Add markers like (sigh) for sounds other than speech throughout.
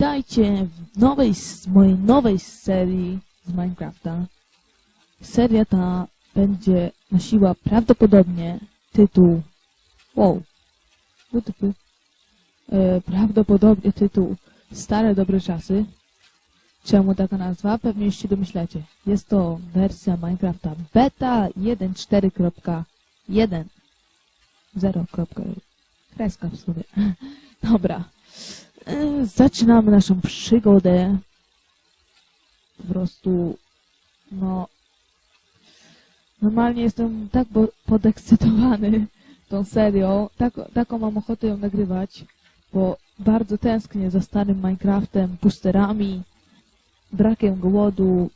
Witajcie w nowej, mojej nowej serii z Minecrafta. Seria ta będzie nosiła prawdopodobnie tytuł Wow. WTF. E, prawdopodobnie tytuł Stare Dobre Czasy. Czemu taka nazwa? Pewnie się domyślacie. Jest to wersja Minecrafta beta 1.4.1 0. Kreska w sumie. (laughs) Dobra. E, Zaczynamy naszą przygodę. Po prostu, no, normalnie jestem tak bo- podekscytowany tą serią. Tak, taką mam ochotę ją nagrywać, bo bardzo tęsknię za starym Minecraftem, pusterami, brakiem głodu,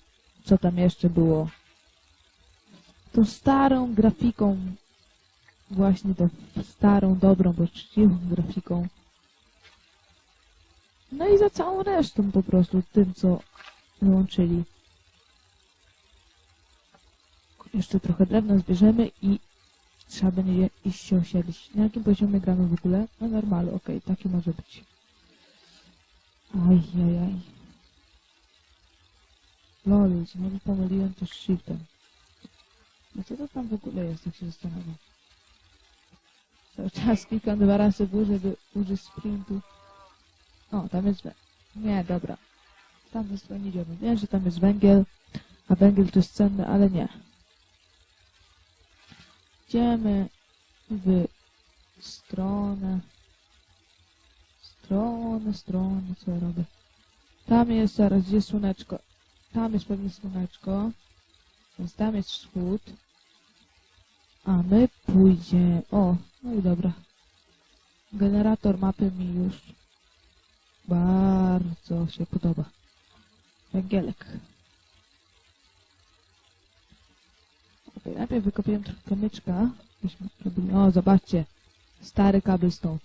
co tam jeszcze było. Tą starą grafiką, właśnie tą starą, dobrą, poczciwą grafiką. No i za całą resztą po prostu, tym co wyłączyli. Jeszcze trochę drewna zbierzemy i trzeba będzie iść się osiedlić. Na jakim poziomie gramy w ogóle? Na normalu, okej, taki może być. Aj, aj, aj. Lol, znowu pomyliłem z shiftem. No co to tam w ogóle jest, jak się zastanawiam? Cały czas klikam dwa razy w górę, żeby użyć sprintu. O, tam jest. Nie, dobra. Tam jest stronie idziemy. Wiem, że tam jest węgiel, a węgiel to jest cenny, ale nie. Idziemy w stronę. Stronę, stronę, co ja robię? Tam jest zaraz, gdzie jest słoneczko? Tam jest pewnie słoneczko. Więc tam jest wschód. A my pójdziemy... O, no i dobra. Generator mapy mi już bardzo się podoba. Węgielek. Okay, najpierw wykopiłem trochę kamyczka. O, zobaczcie. Stary cobblestone.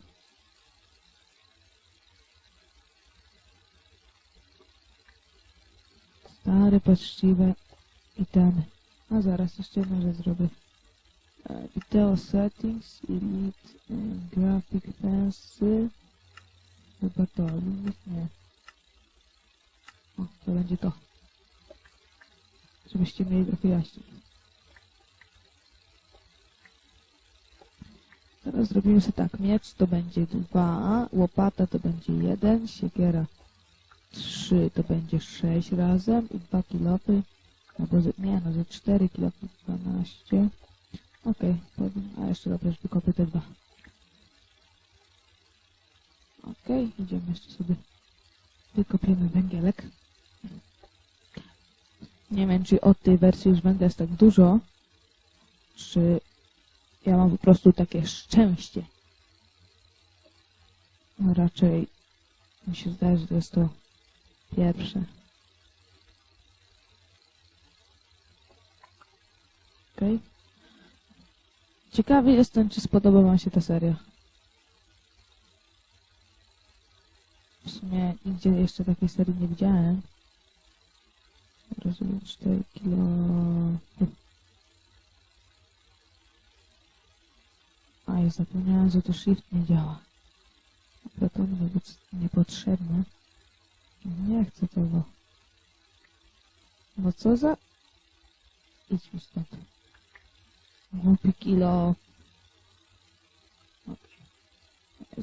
Stare, poczciwe itemy. A zaraz jeszcze rzecz zrobię. E, Video settings, elite, e, graphic fancy. Chyba to, nie. O, to będzie to. Żebyście mieli trochę jaśniej. Teraz zrobimy sobie tak. Miecz to będzie dwa, łopata to będzie jeden, siekiera trzy to będzie sześć razem i dwa kilofy. Albo ze, nie no, ze cztery kilofy dwanaście. Okej, powiem, a jeszcze dobra, już wykopię te dwa. Okej, idziemy jeszcze sobie. Wykopiemy węgielek. Nie wiem, czy od tej wersji już węgla jest tak dużo, czy ja mam po prostu takie szczęście. No raczej mi się zdaje, że to jest to pierwsze. Okej. Ciekawy jestem, czy spodoba wam się ta seria. W sumie nigdzie jeszcze takiej serii nie widziałem. Rozumiem 4 kilo... A, i zapomniałem, że to shift nie działa. Mi być niepotrzebne. Nie chcę tego. No co za... Idź mi stąd. Głupi kilo.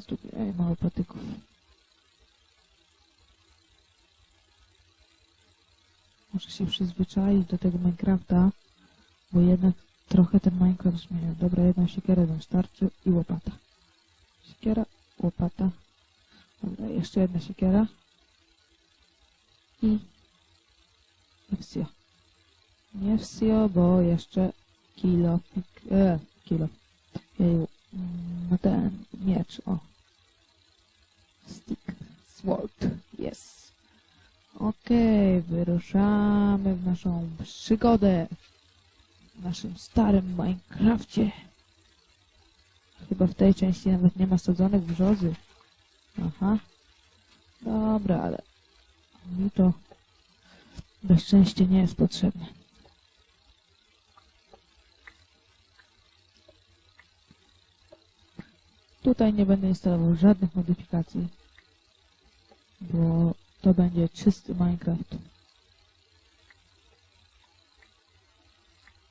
Drugi. Ej, mało patyków. Muszę się przyzwyczaić do tego Minecrafta, bo jednak trochę ten Minecraft zmienia. Dobra, jedna siekiera nam starczy i łopata. Siekiera, łopata. Dobra, jeszcze jedna siekiera. I... Wsio. Nie wsio, bo jeszcze kilo... E, kilo. Jeju. Mm, No ten miecz, o. Stick. Sword. Yes. Okej, wyruszamy w naszą przygodę w naszym starym Minecrafcie. Chyba w tej części nawet nie ma sadzonek brzozy. Aha. Dobra, ale mi to na szczęście nie jest potrzebne. Tutaj nie będę instalował żadnych modyfikacji, bo to będzie czysty Minecraft.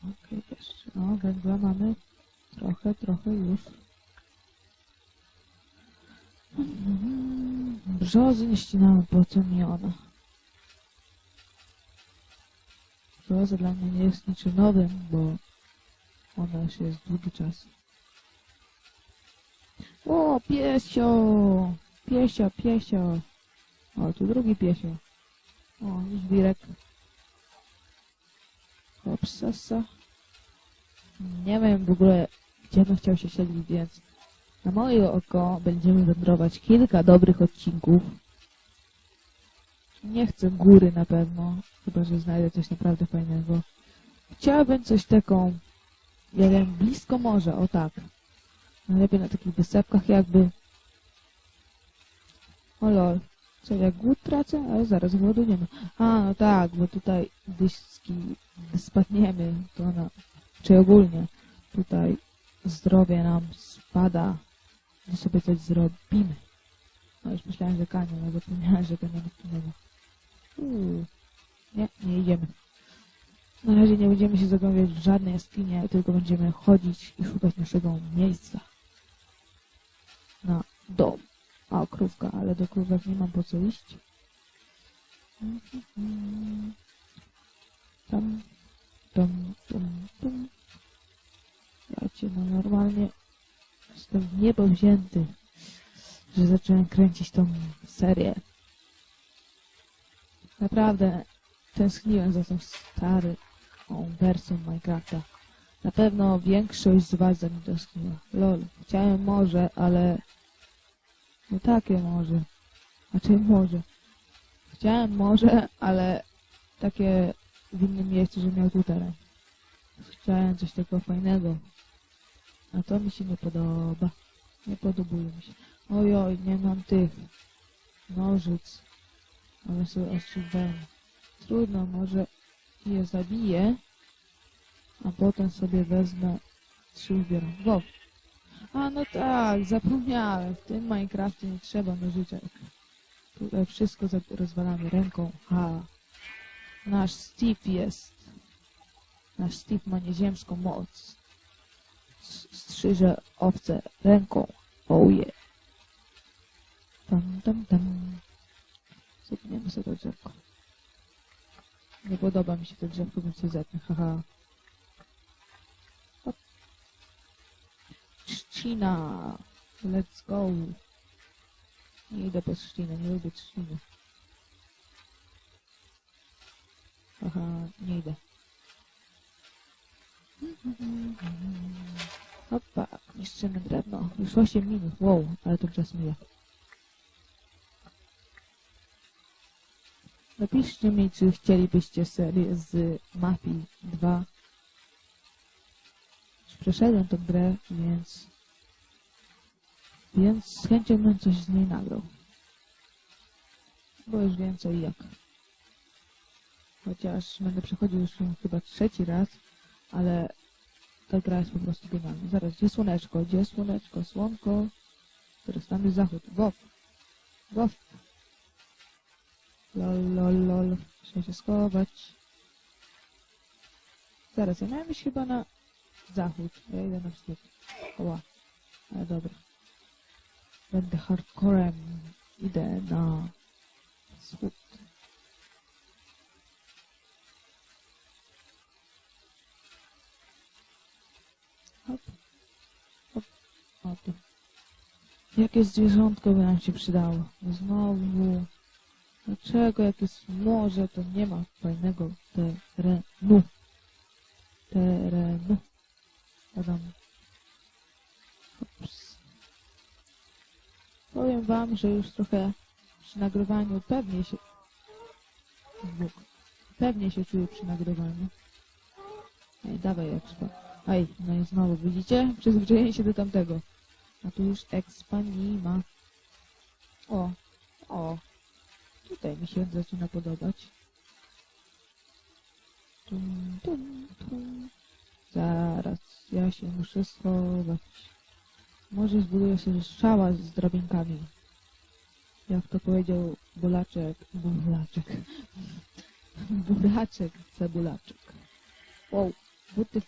Okej, jeszcze. O, węgla mamy. Trochę, trochę już. Brzozy nie ścinamy, po co mi ona? Brzoza dla mnie nie jest niczym nowym, bo ona już jest długi czas. O, piesio! Piesio, piesio! O, tu drugi piesio. O, żwirek. Hopsasa. Nie wiem w ogóle, gdzie bym chciał się siedzieć, więc na moje oko będziemy wędrować kilka dobrych odcinków. Nie chcę góry na pewno, chyba że znajdę coś naprawdę fajnego. Chciałabym coś taką, ja wiem, blisko morza, o tak. Najlepiej na takich wysepkach jakby. O lol. Co, ja głód tracę? Ale zaraz głodu nie ma. A, no tak, bo tutaj dyski, spadniemy, to na, czy ogólnie tutaj zdrowie nam spada, gdy sobie coś zrobimy. No już myślałem, że kanią, ale zapomniałem, że to nie ma. Uuu. Nie, nie idziemy. Na razie nie będziemy się zagłębiać w żadne jaskinie, tylko będziemy chodzić i szukać naszego miejsca. Na dom. A, krówka, ale do krówek nie mam po co iść. Tam, tam, tam, tam. Ja cię, no normalnie jestem w niebo wzięty, że zacząłem kręcić tą serię. Naprawdę tęskniłem za tą starą wersją Minecrafta. Na pewno większość z was za nim tęskniła. Lol, chciałem może, ale... No takie może. Znaczy może. Chciałem może, ale takie w innym miejscu, że miał tu teren. Chciałem coś takiego fajnego. A to mi się nie podoba. Nie podobuje mi się. Ojoj, nie mam tych nożyc. Ale sobie oszczędzałem. Trudno, może je zabiję, a potem sobie wezmę trzy ubieram. Wow. A no tak, zapomniałem. W tym Minecrafcie nie trzeba nożyczek. Tutaj wszystko rozwalamy ręką. Ha. Nasz Steve jest. Nasz Steve ma nieziemską moc. Strzyże owce ręką. Oh yeah. Tam, tam, tam. Zetniemy sobie to drzewko. Nie podoba mi się to drzewko, więc się zetnę. Haha. Hop. Trzcina. Let's go. Nie idę po trzcinę, nie lubię trzciny. Haha, nie idę. Opa, niszczymy drewno. Już 8 minut, wow, ale to czas mija. Napiszcie mi, czy chcielibyście serię z Mafii 2. Już przeszedłem tę grę, więc... Więc z chęcią bym coś z niej nagrał. Bo już wiem co i jak. Chociaż będę przechodził już chyba trzeci raz, ale ta gra jest po prostu genialna. Zaraz, gdzie słoneczko? Gdzie słoneczko? Słonko. Teraz tam jest zachód. Wow. Wow. Lol, lol, lol. Muszę się schować. Zaraz, ja miałem iść chyba na zachód. Ja idę na wschód. Oła. Ale dobra. Będę hardcorem. Idę na wschód. Hop. Hop. O tu. Jakie zwierzątko by nam się przydało? Znowu. Dlaczego jak jest morze, to nie ma fajnego terenu? Terenu. Adam. Ups. Powiem wam, że już trochę przy nagrywaniu pewnie się... Bóg. Pewnie się czuję przy nagrywaniu. Ej, dawaj expa. Ej, no i znowu, widzicie? Przyzwyczajenie się do tamtego. A tu już expa nie ma. O, o, Tutaj mi się zaczyna podobać. Tum, tum, tum. Zaraz, ja się muszę schować. Może zbuduję sobie szała z drabinkami. Jak to powiedział Bulaczek, bulaczek. (laughs) Buraczek, cebulaczek. Wow, buty.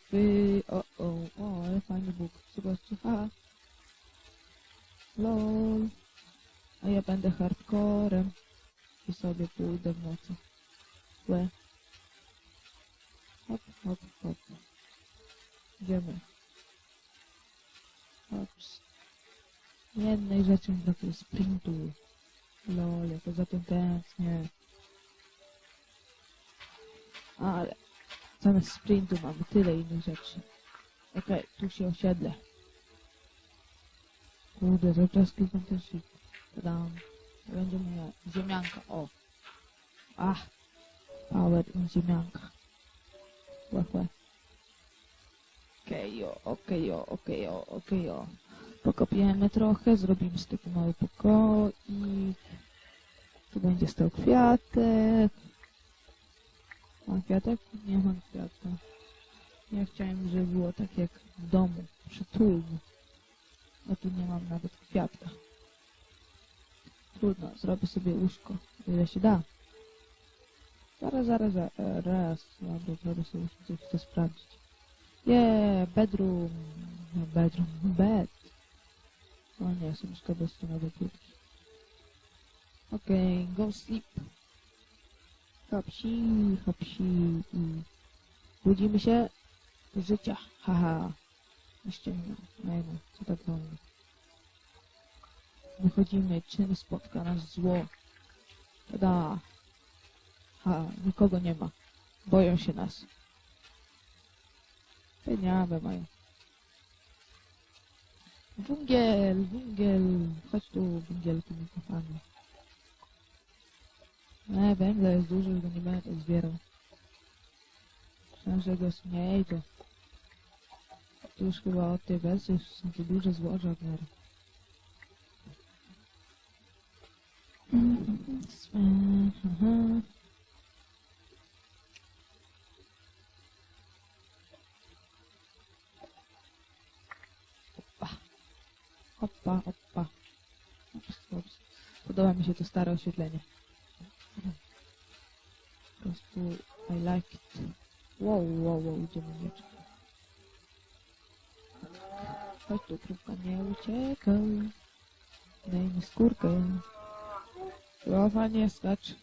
O, o, o, ale fajny bóg. Zobaczcie, ha. Lol. A ja będę hardcorem. I sobie pójdę w nocy. Łe. Hop, hop, hop. Idziemy. Hops. Jednej rzeczy mi brakuje sprintu. Lol, ja to za tym tęsknię. Ale zamiast sprintu mamy tyle innych rzeczy. Okej, tu się osiedlę. Kurde, za czas klikam ten shift. Tadam. Będzie moja ziemianka, o. Ach. Power i ziemianka. Łe, łe. Okejo, okejo, okejo, okejo. Pokopiemy trochę, zrobimy z tego mały pokoik. Tu będzie stał kwiatek. Mam kwiatek? Nie mam kwiatka. Ja chciałem, żeby było tak jak w domu, przytulnie. A tu nie mam nawet kwiatka. Trudno, zrobię sobie łóżko, ile się da. Zaraz, zaraz, zaraz, raz, dobra, zrobię sobie coś chcę sprawdzić. Yeah, bedroom, no, bedroom, bed. O nie, są szkoda strony płytki. Okej, go sleep. Hopsi, hopsi budzimy się życia. Haha. Ściemno. Nie no, co tak wolno. Wychodzimy, czym spotka nas zło. Tada. Ha, nikogo nie ma. Boją się nas. Veniamo, vai. Bungle, bungle, faccio tu bungle comunque fanno. Ne, vem da izdružili da njima je zvjerao. Znaš da ga smijejte. Tuški vala te vese, sam ti duže zloža odmjera. Sve, aha. Ups, ups. Podoba mi się to stare oświetlenie. Po prostu I like it. Wow, wow, wow, idziemy miecz. Chodź tu, krówka, nie uciekaj. Daj mi skórkę. Krowa, nie skacz.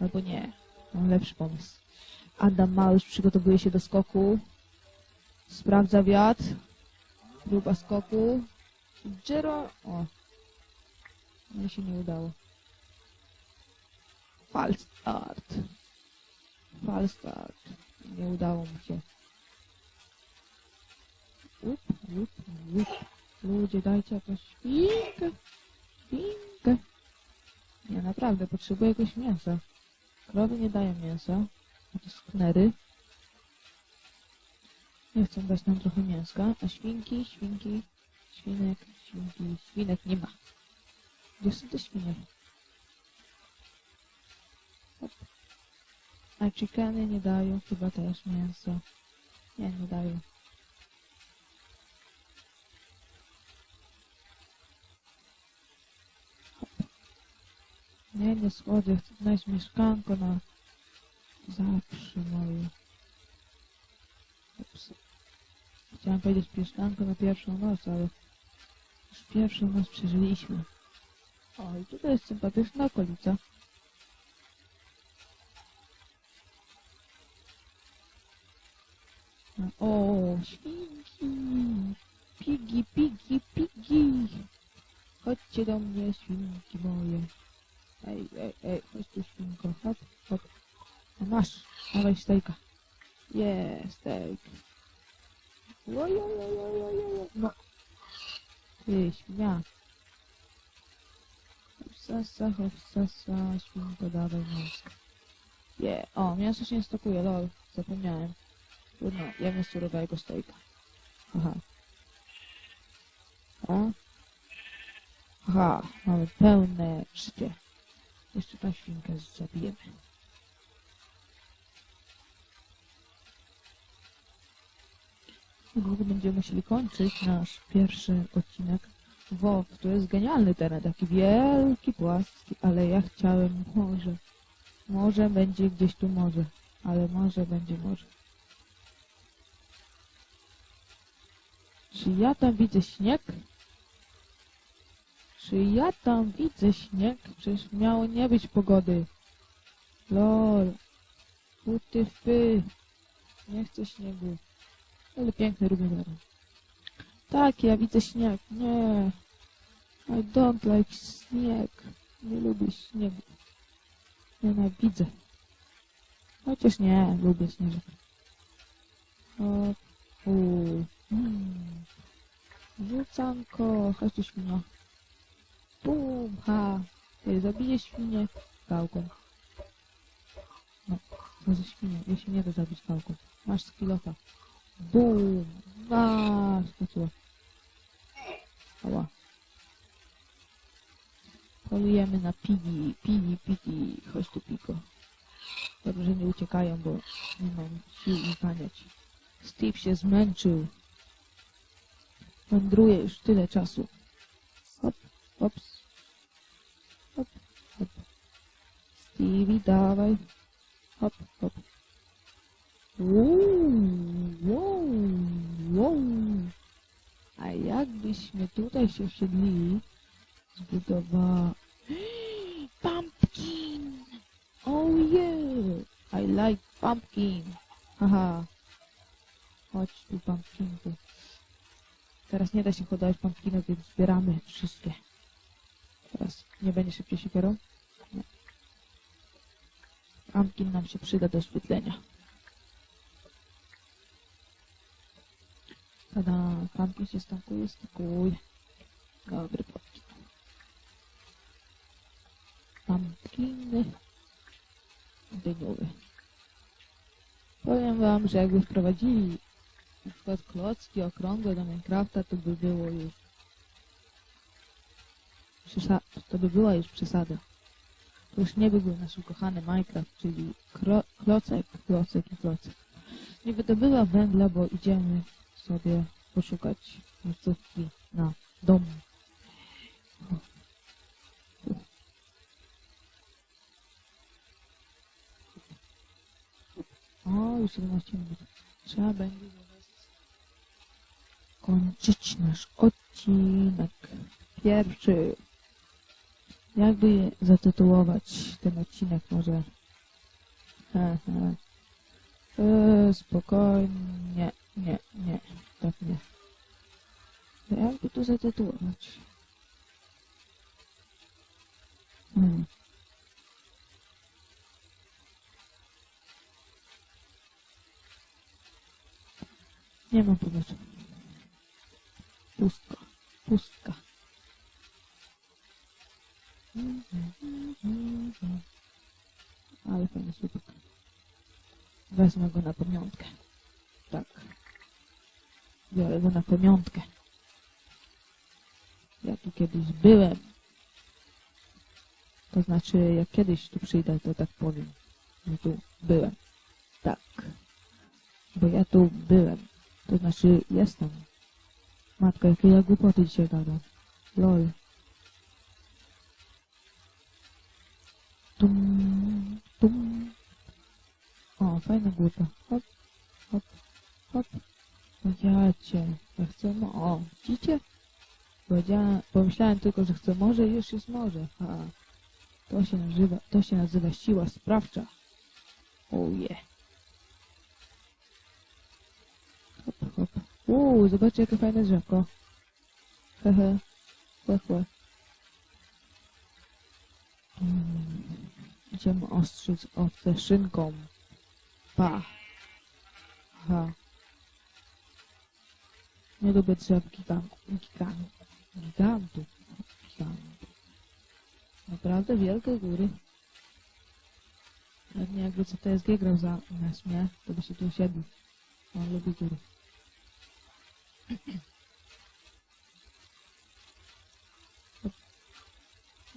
Albo nie. Mam lepszy pomysł. Adam Małysz przygotowuje się do skoku. Sprawdza wiatr. Próba skoku. Jero. O. Mi się nie udało. Fal start. Fal start. Nie udało mi się. Łup, łup, łup. Ludzie, dajcie jakąś świnkę. Świnkę. Nie, naprawdę, potrzebuję jakiegoś mięsa. Krowy nie dają mięsa. To sknery. Nie chcą dać nam trochę mięska. A świnki, świnki, świnek, świnki, świnek nie ma. Gdzie są te świnie? A chickeny nie dają chyba też mięsa. Nie, nie dają. Nie, nie schodzę. Chcę znaleźć mieszkanko na zawsze moje. Chciałem powiedzieć mieszkanko na pierwszą noc, ale już pierwszą noc przeżyliśmy. O, i tutaj jest sympatyczna okolica. O, świnki! Pigi, pigi, pigi! Chodźcie do mnie, świnki moje. Ej, ej, ej, chodź tu świnko, hop, hop. No masz, dawaj stejka. Jest, steak. Ojojojojojoj, no. Ty, świnia. Hopsasa, hopsasa, świnko, dawaj mięsko. Je, o, mięso się nie stokuje, lol, zapomniałem. Trudno, jemy surowego stejka. Aha. A? Aha, mamy pełne życie. Jeszcze tą świnkę zabijemy. Niedługo będziemy musieli kończyć nasz pierwszy odcinek. WoW to jest genialny teren, taki wielki, płaski, ale ja chciałem morze. Może będzie gdzieś tu morze, ale może będzie morze. Czy ja tam widzę śnieg? Czy ja tam widzę śnieg? Przecież miało nie być pogody. Lol. Py. Nie chcę śniegu. Ale piękny teren. Tak, ja widzę śnieg. Nie. I don't like śnieg. Nie lubię śniegu. Nienawidzę. Chociaż nie, lubię śnieżek. O, u, mm. Rzucanko. Bum, ha. Zabiję świnię pałką. No, może świnię, jej się nie da zabić pałką. Masz skilota. Bum, masz, skoczyła. Ała. Polujemy na pigi, pigi, pigi. Chodź tu, piko. Dobrze, nie uciekają, bo nie mam sił im. Steve się zmęczył. Wędruje już tyle czasu. Hop, hops. Hop, hop. Stevie, dawaj. Hop, hop. A jakbyśmy tutaj się wsiedlili, zbudowała... (gasps) Pumpkin! Oh yeah! I like pumpkin! Haha. Chodź tu, pumpkinku. Teraz nie da się hodować pumpkinów, więc zbieramy wszystkie. Teraz nie będzie szybciej siekierą? Nie. Pumpkin nam się przyda do oświetlenia. Tada, pumpkin się stankuje, stankuje. Dobry pumpkin. Pumpkiny. Dyniowy. Powiem wam, że jakby wprowadzili na przykład klocki okrągłe do Minecrafta, to by było już Przysa to by była już przesada. To już nie by był nasz ukochany Minecraft, czyli klocek, klocek i klocek. Nie wydobywa węgla, bo idziemy sobie poszukać miejscówki na dom. O, już 17 minut. Trzeba będzie kończyć nasz odcinek pierwszy. Jakby zatytułować ten odcinek może? He, (laughs) he. E, spokojnie. Nie, nie, tak nie. Jakby to zatytułować? Hmm. Nie mam pomysłu. Pustka. Pustka. Ale fajny słupek. Wezmę go na pamiątkę. Tak. Biorę na pamiątkę. Ja tu kiedyś byłem. To znaczy, jak kiedyś tu przyjdę, to tak powiem, że tu byłem. Tak. Bo ja tu byłem. To znaczy, jestem. Matka, jakie ja głupoty dzisiaj gadam. Lol. Tum, tum. O, fajna głupa hop, hop. No ja chcę mo... O, widzicie? Powiedziałem, pomyślałem tylko, że chcę morze i już jest morze. Ha. To się nazywa, to się nazywa siła sprawcza. Oh yeah. Hop, hop. Uuu, zobaczcie jakie fajne drzewko. Hehe. Chłe, chłe. Idziemy ostrzyc owce szynką. Pa. Ha. Nie lubię drzew gigantów. Gigantów. Gigantów. Naprawdę wielkie góry. Pewnie jakby co TSG grał za nas mnie, to by się tu usiedli. On lubi góry.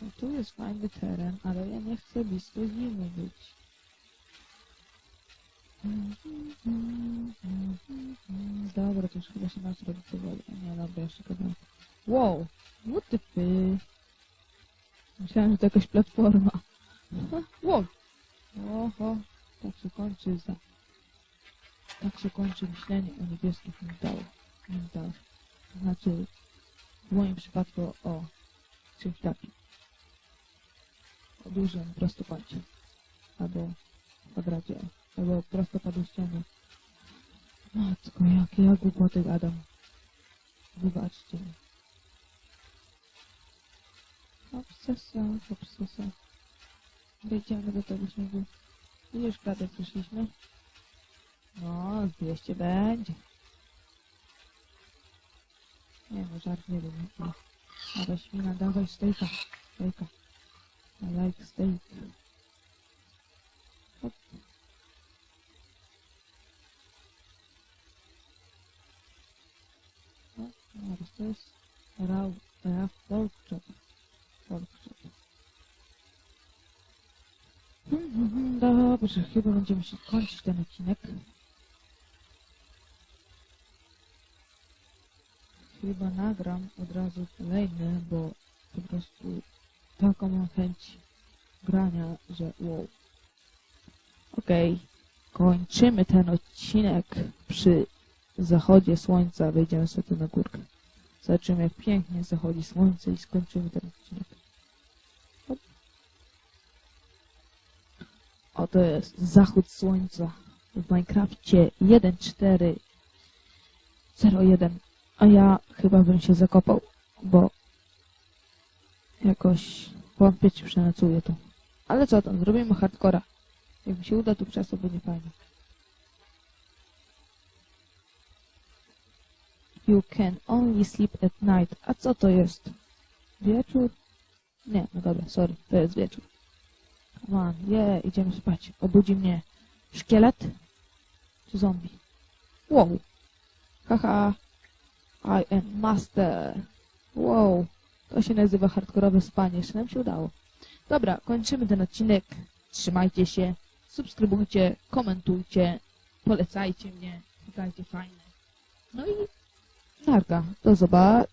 No tu jest fajny teren, ale ja nie chcę blisko zimy być. Dobra, to już chyba się nas robi powoli. Nie, dobra, jeszcze gadam. Wow, what the fy? Myślałem, że to jakaś platforma. (laughs) Wow. Oho, tak się kończy za... Tak się kończy myślenie o niebieskich migdałach. Migdałach. To znaczy, w moim przypadku o czymś takim. O dużym prostokącie. Albo kwadracie. Albo prostopadłościanie. Matko, jakie ja głupoty gadam. Wybaczcie mi. Obsesa, obsesa. Wejdziemy do tego śniegu. Już prawie przyszliśmy. No, 200 będzie. Nie no, żart nie wiem. Dawaj świna, dawaj stejka. Stejka. I like steak. Hop. No, to jest pork chop. Pork chop. Hmm, hmm, hmm, Dobrze, chyba będziemy się kończyć ten odcinek. Chyba nagram od razu kolejny, bo po prostu taką mam chęć grania, że wow. Okej, kończymy ten odcinek przy zachodzie słońca. Wejdziemy sobie tu na górkę. Zobaczymy jak pięknie zachodzi słońce i skończymy ten odcinek. Hop. Oto jest zachód słońca w Minecrafcie 1.4.01 a ja chyba bym się zakopał, bo jakoś czy przenocuję tu. Ale co tam, zrobimy hardcora. Jak mi się uda, to przez to będzie fajnie. You can only sleep at night. A co to jest? Wieczór? Nie, no dobra, sorry, to jest wieczór. Come on, yeah, idziemy spać. Obudzi mnie szkielet czy zombie? Wow. Haha. I am master. Wow. To się nazywa hardkorowe spanie. Jeszcze nam się udało. Dobra, kończymy ten odcinek. Trzymajcie się. Subskrybujcie, komentujcie, polecajcie mnie. Szukajcie fajne. No i Sarka. To zobaczonka.